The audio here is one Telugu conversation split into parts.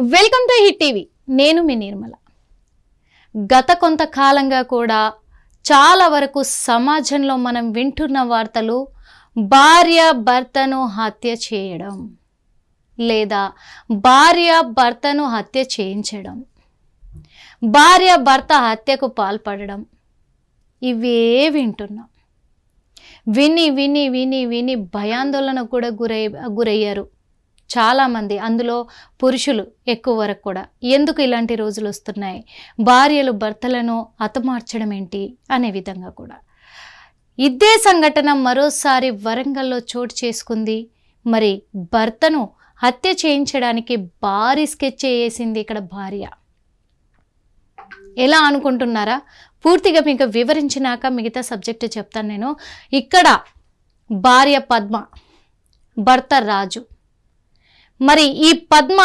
Welcome to hit TV. నేను మీ నిర్మల. గత కొంతకాలంగా కూడా చాలా వరకు సమాజంలో మనం వింటున్న వార్తలు భార్య భర్తను హత్య చేయడం లేదా భార్య భర్తను హత్య చేయించడం భార్య భర్త హత్యకు పాల్పడడం ఇవే వింటున్నాం. విని విని విని విని భయాందోళనకు కూడా గురై గురయ్యారు. చాలామంది అందులో పురుషులు ఎక్కువ వరకు కూడా. ఎందుకు ఇలాంటి రోజులు వస్తున్నాయి? భార్యలు భర్తలను హతమార్చడం ఏంటి? అనే విధంగా కూడా. ఇదే సంఘటన మరోసారి వరంగల్లో చోటు చేసుకుంది. మరి భర్తను హత్య చేయించడానికి భారీ స్కెచ్ వేసింది ఇక్కడ భార్య. ఎలా అనుకుంటున్నారా? పూర్తిగా మీకు వివరించినాక మిగతా సబ్జెక్టు చెప్తాను నేను. ఇక్కడ భార్య పద్మ భర్త రాజు. మరి ఈ పద్మ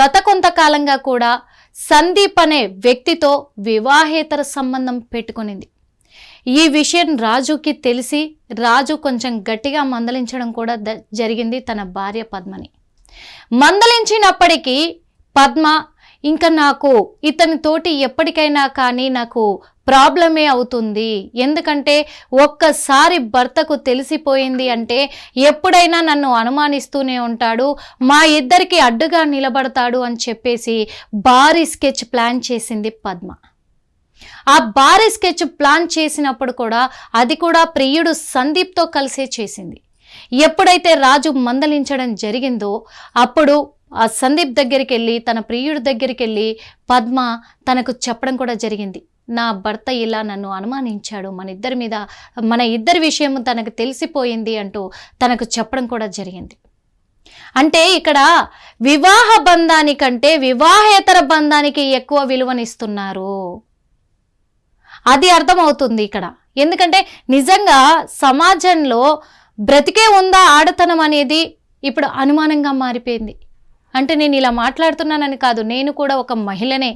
గత కొంతకాలంగా కూడా సందీప్ అనే వ్యక్తితో వివాహేతర సంబంధం పెట్టుకునింది. ఈ విషయం రాజుకి తెలిసి రాజు కొంచెం గట్టిగా మందలించడం కూడా జరిగింది తన భార్య పద్మని. మందలించినప్పటికీ పద్మ ఇంకా నాకు ఇతని తోటి ఎప్పటికైనా కానీ నాకు ప్రాబ్లమే అవుతుంది. ఎందుకంటే ఒక్కసారి భర్తకు తెలిసిపోయింది అంటే ఎప్పుడైనా నన్ను అనుమానిస్తూనే ఉంటాడు మా ఇద్దరికి అడ్డుగా నిలబడతాడు అని చెప్పేసి భారీ స్కెచ్ ప్లాన్ చేసింది పద్మ. ఆ భారీ స్కెచ్ ప్లాన్ చేసినప్పుడు కూడా అది కూడా ప్రియుడు సందీప్తో కలిసే చేసింది. ఎప్పుడైతే రాజు మందలించడం జరిగిందో అప్పుడు ఆ సందీప్ దగ్గరికి వెళ్ళి తన ప్రియుడి దగ్గరికి వెళ్ళి పద్మ తనకు చెప్పడం కూడా జరిగింది. నా భర్త ఇలా నన్ను అనుమానించాడు. మన ఇద్దరి మీద మన ఇద్దరి విషయం తనకు తెలిసిపోయింది అంటూ తనకు చెప్పడం కూడా జరిగింది. అంటే ఇక్కడ వివాహ బంధానికంటే వివాహేతర బంధానికి ఎక్కువ విలువనిస్తున్నారు. అది అర్థమవుతుంది ఇక్కడ. ఎందుకంటే నిజంగా సమాజంలో బ్రతికే ఉందా ఆడతనం అనేది ఇప్పుడు అనుమానంగా మారిపోయింది. అంటే నేను ఇలా మాట్లాడుతున్నానని కాదు నేను కూడా ఒక మహిళనే.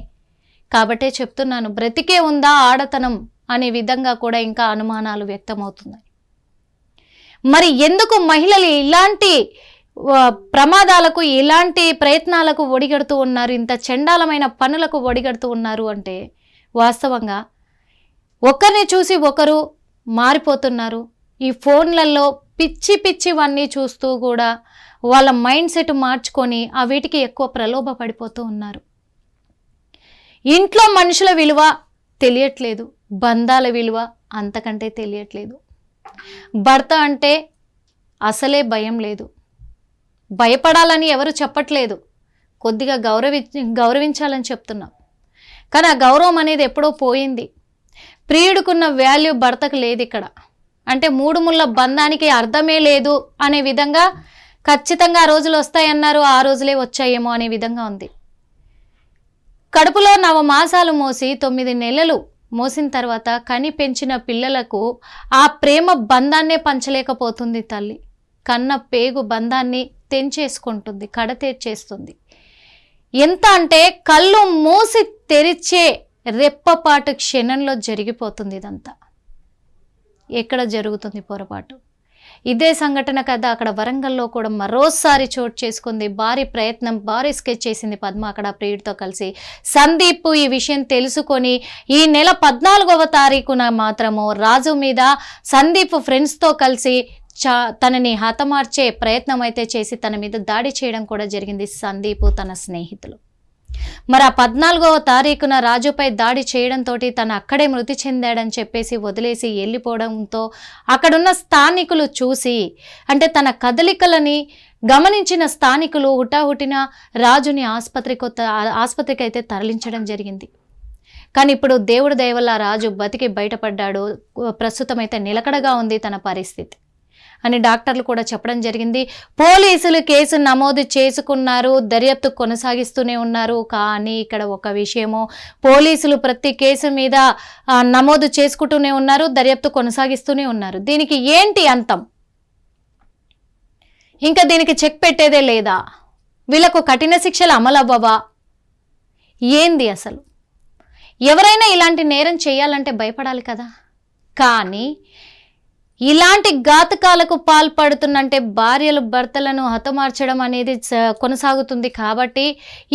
కాబట్టే చెప్తున్నాను బ్రతికే ఉందా ఆడతనం అనే విధంగా కూడా ఇంకా అనుమానాలు వ్యక్తమవుతున్నాయి. మరి ఎందుకు మహిళలు ఇలాంటి ప్రమాదాలకు ఇలాంటి ప్రయత్నాలకు ఒడిగడుతూ ఉన్నారు ఇంత చండాలమైన పనులకు ఒడిగడుతూ ఉన్నారు అంటే వాస్తవంగా ఒకరిని చూసి ఒకరు మారిపోతున్నారు. ఈ ఫోన్లలో పిచ్చి పిచ్చివన్నీ చూస్తూ కూడా వాళ్ళ మైండ్ సెట్ మార్చుకొని ఆ వీటికి ఎక్కువ ప్రలోభ పడిపోతూ ఉన్నారు. ఇంట్లో మనుషుల విలువ తెలియట్లేదు బంధాల విలువ అంతకంటే తెలియట్లేదు. భర్త అంటే అసలే భయం లేదు. భయపడాలని ఎవరు చెప్పట్లేదు. కొద్దిగా గౌరవి గౌరవించాలని చెప్తున్నాం. కానీ ఆ గౌరవం అనేది ఎప్పుడో పోయింది. ప్రియుడుకున్న వాల్యూ భర్తకు లేదు ఇక్కడ. అంటే మూడు ముళ్ళ బంధానికి అర్థమే లేదు అనే విధంగా ఖచ్చితంగా ఆ రోజులు వస్తాయన్నారు ఆ రోజులే వచ్చాయేమో అనే విధంగా ఉంది. కడుపులో నవ మాసాలు మోసి తొమ్మిది నెలలు మోసిన తర్వాత కని పెంచిన పిల్లలకు ఆ ప్రేమ బంధాన్నే పంచలేకపోతుంది తల్లి. కన్న పేగు బంధాన్ని తెంచేసుకుంటుంది కడతేర్చేస్తుంది ఎంత అంటే కళ్ళు మూసి తెరిచే రెప్పపాటు క్షణంలో జరిగిపోతుంది ఇదంతా. ఎక్కడ జరుగుతుంది పొరపాటు? ఇదే సంఘటన కదా అక్కడ వరంగల్లో కూడా మరోసారి చోటు చేసుకుంది. భారీ ప్రయత్నం భారీ స్కెచ్ చేసింది పద్మ. అక్కడ ప్రియుడితో కలిసి సందీప్ ఈ విషయం తెలుసుకొని ఈ నెల పద్నాలుగవ తారీఖున మాత్రము రాజు మీద సందీప్ ఫ్రెండ్స్తో కలిసి చా తనని హతమార్చే ప్రయత్నం అయితే చేసి తన మీద దాడి చేయడం కూడా జరిగింది సందీప్ తన స్నేహితులు. మరి ఆ పద్నాలుగవ తారీఖున రాజుపై దాడి చేయడంతో తను అక్కడే మృతి చెందాడని చెప్పేసి వదిలేసి వెళ్ళిపోవడంతో అక్కడున్న స్థానికులు చూసి అంటే తన కదలికలని గమనించిన స్థానికులు హుటాహుటిన రాజుని ఆసుపత్రికి ఆసుపత్రికి అయితే తరలించడం జరిగింది. కానీ ఇప్పుడు దేవుడి దయవల్ల రాజు బతికి బయటపడ్డాడు. ప్రస్తుతం అయితే నిలకడగా ఉంది తన పరిస్థితి. అని డాక్టర్లు కూడా చెప్పడం జరిగింది. పోలీసులు కేసు నమోదు చేసుకున్నారు దర్యాప్తు కొనసాగిస్తూనే ఉన్నారు. కానీ ఇక్కడ ఒక విషయము పోలీసులు ప్రతి కేసు మీద నమోదు చేసుకుంటూనే ఉన్నారు దర్యాప్తు కొనసాగిస్తూనే ఉన్నారు. దీనికి ఏంటి అంతం? ఇంకా దీనికి చెక్ పెట్టేదే లేదా? వీళ్ళకు కఠిన శిక్షలు అమలవ్వవా? ఏంది అసలు? ఎవరైనా ఇలాంటి నేరం చేయాలంటే భయపడాలి కదా. కానీ ఇలాంటి ఘాతకాలకు పాల్పడుతున్నంటే భార్యలు భర్తలను హతమార్చడం అనేది కొనసాగుతుంది కాబట్టి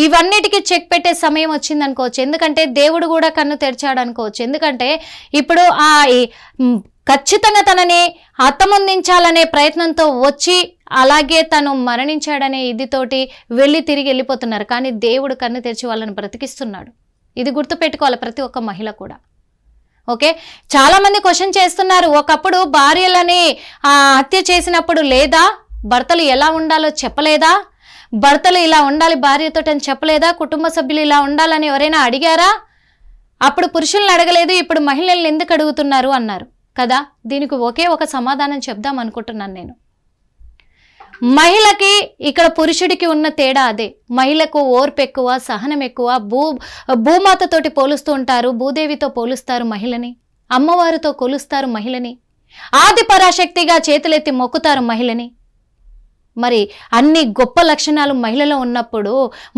ఇవన్నిటికీ చెక్ పెట్టే సమయం వచ్చింది అనుకోవచ్చు ఎందుకంటే దేవుడు కూడా కన్ను తెరిచాడు అనుకోవచ్చు ఎందుకంటే ఇప్పుడు ఆ ఖచ్చితంగా తనని హతమొందించాలనే ప్రయత్నంతో వచ్చి అలాగే తను మరణించాడనే ఇదితోటి వెళ్ళి తిరిగి వెళ్ళిపోతున్నారు. కానీ దేవుడు కన్ను తెరిచి వాళ్ళని బ్రతికిస్తున్నాడు. ఇది గుర్తుపెట్టుకోవాలి ప్రతి ఒక్క మహిళ కూడా. ఓకే? చాలామంది క్వశ్చన్ చేస్తున్నారు ఒకప్పుడు భార్యలని హత్య చేసినప్పుడు లేదా? భర్తలు ఎలా ఉండాలో చెప్పలేదా? భర్తలు ఇలా ఉండాలి భార్యతో అని చెప్పలేదా? కుటుంబ సభ్యులు ఇలా ఉండాలని ఎవరైనా అడిగారా? అప్పుడు పురుషుల్ని అడగలేదు ఇప్పుడు మహిళల్ని ఎందుకు అడుగుతున్నారు అన్నారు. కదా? దీనికి ఒకే ఒక సమాధానం చెప్దాం అనుకుంటున్నాను నేను. మహిళకి ఇక్కడ పురుషుడికి ఉన్న తేడా అదే. మహిళకు ఓర్పు ఎక్కువ సహనం ఎక్కువ భూ భూమాతతోటి పోలుస్తూ ఉంటారు భూదేవితో పోలుస్తారు మహిళని అమ్మవారితో కొలుస్తారు మహిళని ఆది పరాశక్తిగా చేతులెత్తి మొక్కుతారు మహిళని. మరి అన్ని గొప్ప లక్షణాలు మహిళలో ఉన్నప్పుడు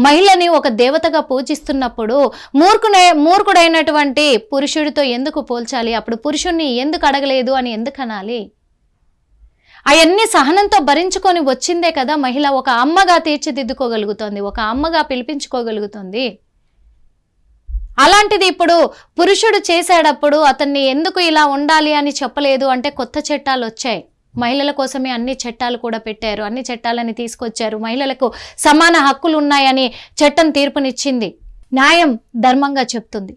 మహిళని ఒక దేవతగా పూజిస్తున్నప్పుడు మూర్ఖునే మూర్ఖుడైనటువంటి పురుషుడితో ఎందుకు పోల్చాలి? అప్పుడు పురుషుణ్ణి ఎందుకు అడగలేదు అని ఎందుకు అనాలి అవన్నీ సహనంతో భరించుకొని వచ్చిందే కదా మహిళ. ఒక అమ్మగా తీర్చిదిద్దుకోగలుగుతోంది ఒక అమ్మగా పిలిపించుకోగలుగుతుంది. అలాంటిది ఇప్పుడు పురుషుడు చేసేటప్పుడు అతన్ని ఎందుకు ఇలా ఉండాలి అని చెప్పలేదు అంటే కొత్త చట్టాలు వచ్చాయి. మహిళల కోసమే అన్ని చట్టాలు కూడా పెట్టారు అన్ని చట్టాలని తీసుకొచ్చారు. మహిళలకు సమాన హక్కులు ఉన్నాయని చట్టం తీర్పునిచ్చింది. న్యాయం ధర్మంగా చెప్తుంది.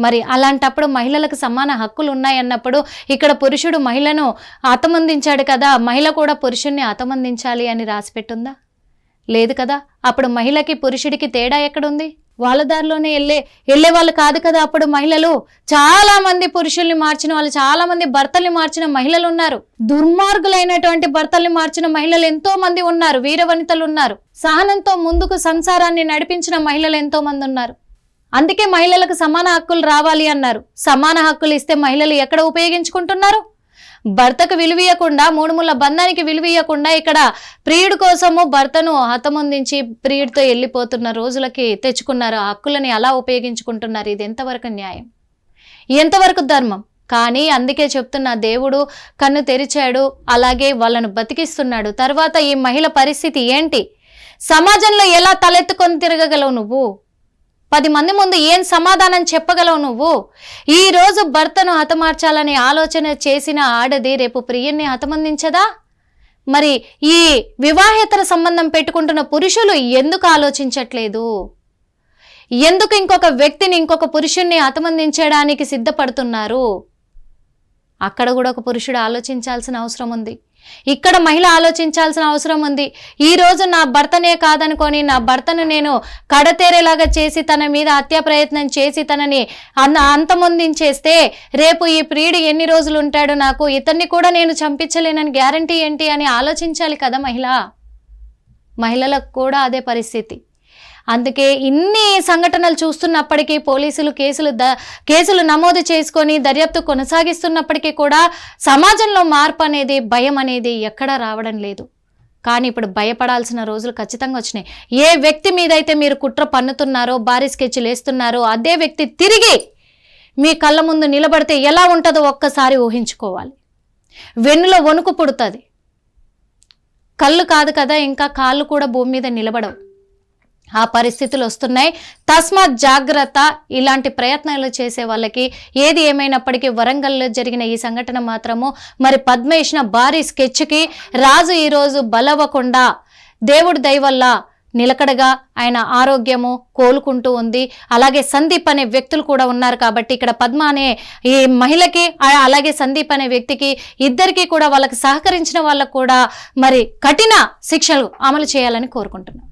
మరి అలాంటప్పుడు మహిళలకు సమాన హక్కులు ఉన్నాయన్నప్పుడు ఇక్కడ పురుషుడు మహిళను హతమందించాడు కదా మహిళ కూడా పురుషుణ్ణి హతమందించాలి అని రాసిపెట్టుందా? లేదు కదా? అప్పుడు మహిళకి పురుషుడికి తేడా ఎక్కడుంది? వాళ్ళ దారిలోనే వెళ్ళే వెళ్ళే వాళ్ళు కాదు కదా అప్పుడు మహిళలు. చాలా మంది పురుషుల్ని మార్చిన వాళ్ళు చాలా మంది భర్తల్ని మార్చిన మహిళలు ఉన్నారు. దుర్మార్గులైనటువంటి భర్తల్ని మార్చిన మహిళలు ఎంతో మంది ఉన్నారు వీరవనితలు ఉన్నారు. సహనంతో ముందుకు సంసారాన్ని నడిపించిన మహిళలు ఎంతో మంది ఉన్నారు. అందుకే మహిళలకు సమాన హక్కులు రావాలి అన్నారు. సమాన హక్కులు ఇస్తే మహిళలు ఎక్కడ ఉపయోగించుకుంటున్నారు? భర్తకు విలువీయకుండా మూడుముళ్ళ బంధానికి విలువీయకుండా ఇక్కడ ప్రియుడి కోసము భర్తను హతమొందించి ప్రియుడితో వెళ్ళిపోతున్న రోజులకి తెచ్చుకున్నారు. ఆ హక్కులని అలా ఉపయోగించుకుంటున్నారు? ఇది ఎంతవరకు న్యాయం? ఎంతవరకు ధర్మం? కానీ అందుకే చెప్తున్న దేవుడు కన్ను తెరిచాడు అలాగే వాళ్ళను బతికిస్తున్నాడు. తర్వాత ఈ మహిళ పరిస్థితి ఏంటి? సమాజంలో ఎలా తలెత్తుకొని తిరగగలవు నువ్వు? పది మంది ముందు ఏం సమాధానం చెప్పగలవు నువ్వు? ఈ రోజు భర్తను హతమార్చాలని ఆలోచన చేసిన ఆడది రేపు ప్రియుణ్ణి హతమందించదా? మరి ఈ వివాహేతర సంబంధం పెట్టుకుంటున్న పురుషులు ఎందుకు ఆలోచించట్లేదు? ఎందుకు ఇంకొక వ్యక్తిని ఇంకొక పురుషుణ్ణి హతమందించడానికి సిద్ధపడుతున్నారు? అక్కడ కూడా ఒక పురుషుడు ఆలోచించాల్సిన అవసరం ఉంది. ఇక్కడ మహిళ ఆలోచించాల్సిన అవసరం ఉంది. ఈ రోజు నా భర్తనే కాదనుకొని నా భర్తను నేను కడతేరేలాగా చేసి తన మీద హత్యా ప్రయత్నం చేసి తనని అన్న అంతమొందించేస్తే రేపు ఈ ప్రియుడు ఎన్ని రోజులు ఉంటాడు నాకు? ఇతన్ని కూడా నేను చంపించలేనని గ్యారంటీ ఏంటి అని ఆలోచించాలి కదా మహిళ? మహిళలకు కూడా అదే పరిస్థితి. అందుకే ఇన్ని సంఘటనలు చూస్తున్నప్పటికీ పోలీసులు కేసులు ద కేసులు నమోదు చేసుకొని దర్యాప్తు కొనసాగిస్తున్నప్పటికీ కూడా సమాజంలో మార్పు అనేది భయం అనేది ఎక్కడా రావడం లేదు. కానీ ఇప్పుడు భయపడాల్సిన రోజులు ఖచ్చితంగా వచ్చినాయి. ఏ వ్యక్తి మీదైతే మీరు కుట్ర పన్నుతున్నారో భారీ స్కెచ్లు వేస్తున్నారో అదే వ్యక్తి తిరిగి మీ కళ్ళ ముందు నిలబడితే ఎలా ఉంటుందో ఒక్కసారి ఊహించుకోవాలి. వెన్నులో వణుకు పుడుతుంది. కళ్ళు కాదు కదా ఇంకా కాళ్ళు కూడా భూమి మీద నిలబడవు. ఆ పరిస్థితులు వస్తున్నాయి. తస్మాత్ జాగ్రత్త ఇలాంటి ప్రయత్నాలు చేసే వాళ్ళకి ఏది ఏమైనప్పటికీ వరంగల్లో జరిగిన ఈ సంఘటన మాత్రము. మరి పద్మ భారీ స్కెచ్కి రాజు ఈరోజు బలవకుండా. దేవుడి దయవల్ల నిలకడగా ఆయన ఆరోగ్యము కోలుకుంటూ ఉంది. అలాగే సందీప్ అనే వ్యక్తులు కూడా ఉన్నారు కాబట్టి ఇక్కడ పద్మ అనే ఈ మహిళకి అలాగే సందీప్ అనే వ్యక్తికి ఇద్దరికీ కూడా వాళ్ళకి సహకరించిన వాళ్ళకు కూడా మరి కఠిన శిక్షలు అమలు చేయాలని కోరుకుంటున్నాను